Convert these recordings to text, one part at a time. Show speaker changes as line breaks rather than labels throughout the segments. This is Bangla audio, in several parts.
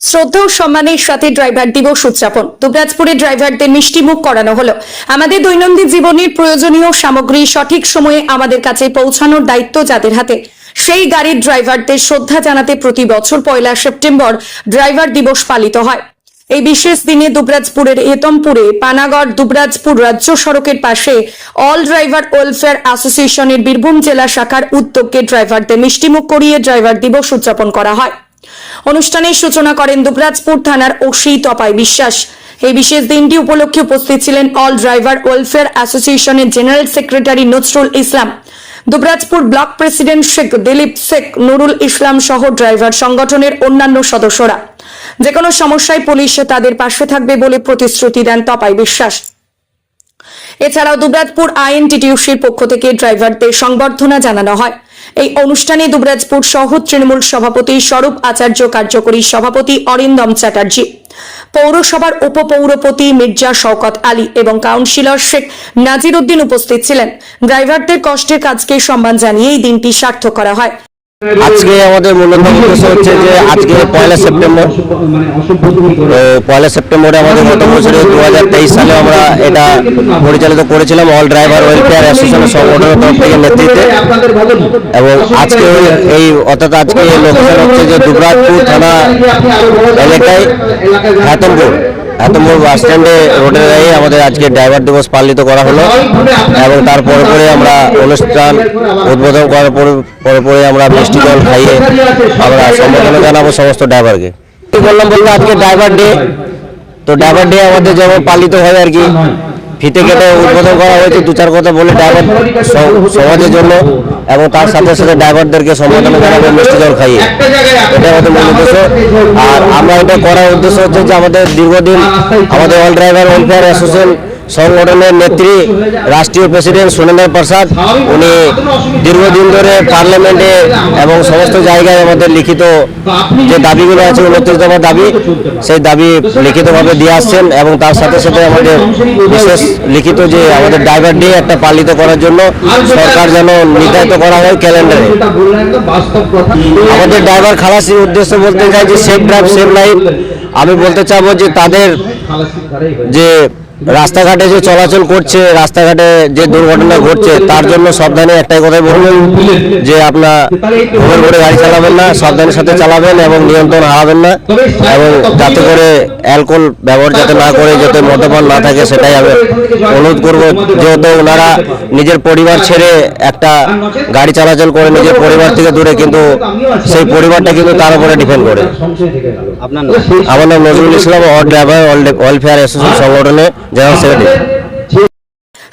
শ্রদ্ধা ও সম্মানের সাথে ড্রাইভার দিবস উদযাপন। দুবরাজপুরে ড্রাইভারদের মিষ্টি মুখ করানো হলো। আমাদের দৈনন্দিন জীবনের প্রয়োজনীয় সামগ্রী সঠিক সময়ে আমাদের কাছে পৌঁছানোর দায়িত্ব যাদের হাতে। সেই গাড়ির ড্রাইভারদের শ্রদ্ধা জানাতে প্রতি বছর পয়লা সেপ্টেম্বর ড্রাইভার দিবস পালিত হয়। এই বিশেষ দিনে দুবরাজপুরের হেতমপুরে পানাগড় দুবরাজপুর রাজ্য সড়কের পাশে অল ড্রাইভার ওয়েলফেয়ার অ্যাসোসিয়েশনের বীরভূম জেলা শাখার উদ্যোগে ড্রাইভারদের মিষ্টিমুখ করিয়ে ড্রাইভার দিবস উদযাপন করা হয়। অনুষ্ঠানের সূচনা করেন দুবরাজপুর থানার ওসি তপাই বিশ্বাস। এই বিশেষ দিনটি উপলক্ষে উপস্থিত ছিলেন অল ড্রাইভার ওয়েলফেয়ার অ্যাসোসিয়েশনের general secretary Nazrul Islam, Dubrajpur block president Sheikh Dilip Sheikh, Nurul Islam সহ ড্রাইভার সংগঠনের অন্যান্য সদস্যরা। যে কোনো সমস্যায় পুলিশ তাদের পাশে থাকবে বলে প্রতিশ্রুতি দেন তপাই বিশ্বাস। এছাড়াও দুবরাজপুর আইএনটিটিউসির পক্ষ থেকে ড্রাইভারদের সংবর্ধনা জানানো হয়। এই অনুষ্ঠানে দুবরাজপুর শহর তৃণমূল সভাপতি স্বরূপ আচার্য, কার্যকরী সভাপতি অরিন্দম চ্যাটার্জি, পৌরসভার উপপৌরপতি মির্জা শওকত আলী এবং কাউন্সিলর শেখ নাজির উদ্দিন উপস্থিত ছিলেন। ড্রাইভারদের কষ্টের কাজকে সম্মান জানিয়ে এই দিনটি সার্থক করা হয়।
আজকে আমাদের মূলত উদ্দেশ্য হচ্ছে যে আজকে পয়লা সেপ্টেম্বর পয়লা সেপ্টেম্বরে আমাদের গত বছরে দু হাজার তেইশ সালে আমরা এটা পরিচালিত করেছিলাম অল ড্রাইভার ওয়েলফেয়ার অ্যাসোসিয়েশনের সংগঠনের তরফ থেকে নেতৃত্বে। এবং আজকে এই অর্থাৎ আজকে লোকেশন হচ্ছে যে দুবরাজপুর থানা এলাকায় হাতমপুর হাতমপুর বাস স্ট্যান্ডে রোডে দাঁড়িয়ে আমাদের আজকে ড্রাইভার দিবস পালিত করা হলো এবং তার পরে আমরা অনুষ্ঠান উদ্বোধন করার পরে পরে আমরা মিষ্টি জল খাইয়ে আমরা সম্বোধনা জানাব সমস্ত ড্রাইভারকে বললাম বলতে? আজকে ড্রাইভার ডে তো ড্রাইভার ডে আমাদের যেমন পালিত হয় আর কি। ফিতে কেটে উদ্বোধন করা হয়েছে দু চার কথা বলে ড্রাইভার সমাজের জন্য এবং তার সাথে সাথে ড্রাইভারদেরকে সম্বোধনা জানাবে মিষ্টি জল খাইয়ে। এটা আমাদের মূল উদ্দেশ্য। আর আমরা এটা করার উদ্দেশ্য হচ্ছে যে আমাদের দীর্ঘদিন আমাদের অল ড্রাইভার ওয়েলফেয়ার অ্যাসোসিয়েশন সংগঠনের নেত্রী, রাষ্ট্রীয় প্রেসিডেন্ট সুরেন্দ্র প্রসাদ, উনি দীর্ঘদিন ধরে পার্লামেন্টে এবং সমস্ত জায়গায় আমাদের লিখিত যে দাবিগুলো আছে, উনত্রিশ দফা দাবি, সেই দাবি লিখিতভাবে দিয়ে আসছেন এবং তার সাথে সাথে আমাদের বিশেষ লিখিত যে আমাদের ড্রাইভার ডে একটা পালিত করার জন্য সরকার যেন নির্ধারিত করা হয় ক্যালেন্ডারে। আমাদের ড্রাইভার খালাসির উদ্দেশ্য বলতে চাই যে সেফ ড্রাইভ সেফ লাইফ আমি বলতে চাবো যে তাদের যে রাস্তাঘাটে যে চলাচল করছে রাস্তাঘাটে যে দুর্ঘটনা ঘটছে তার জন্য সাবধানে একটাই কথাই বলবেন যে আপনার ঘুরে ঘুরে গাড়ি চালাবেন না সাবধানের সাথে চালাবেন এবং নিয়ন্ত্রণ হারাবেন না এবং যাতে করে অ্যালকোহল ব্যবহার যাতে না করে যাতে মদ্যপান না থাকে সেটাই আমি অনুরোধ করব যেহেতু ওনারা নিজের পরিবার ছেড়ে একটা গাড়ি চলাচল করে নিজের পরিবার থেকে দূরে কিন্তু সেই পরিবারটা কিন্তু তার উপরে ডিপেন্ড করে। আমার নাম Nazrul Islam all driver welfare association সংগঠনে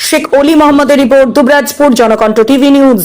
শেখ অলি মোহাম্মদের report Dubrajpur Janakantha TV news.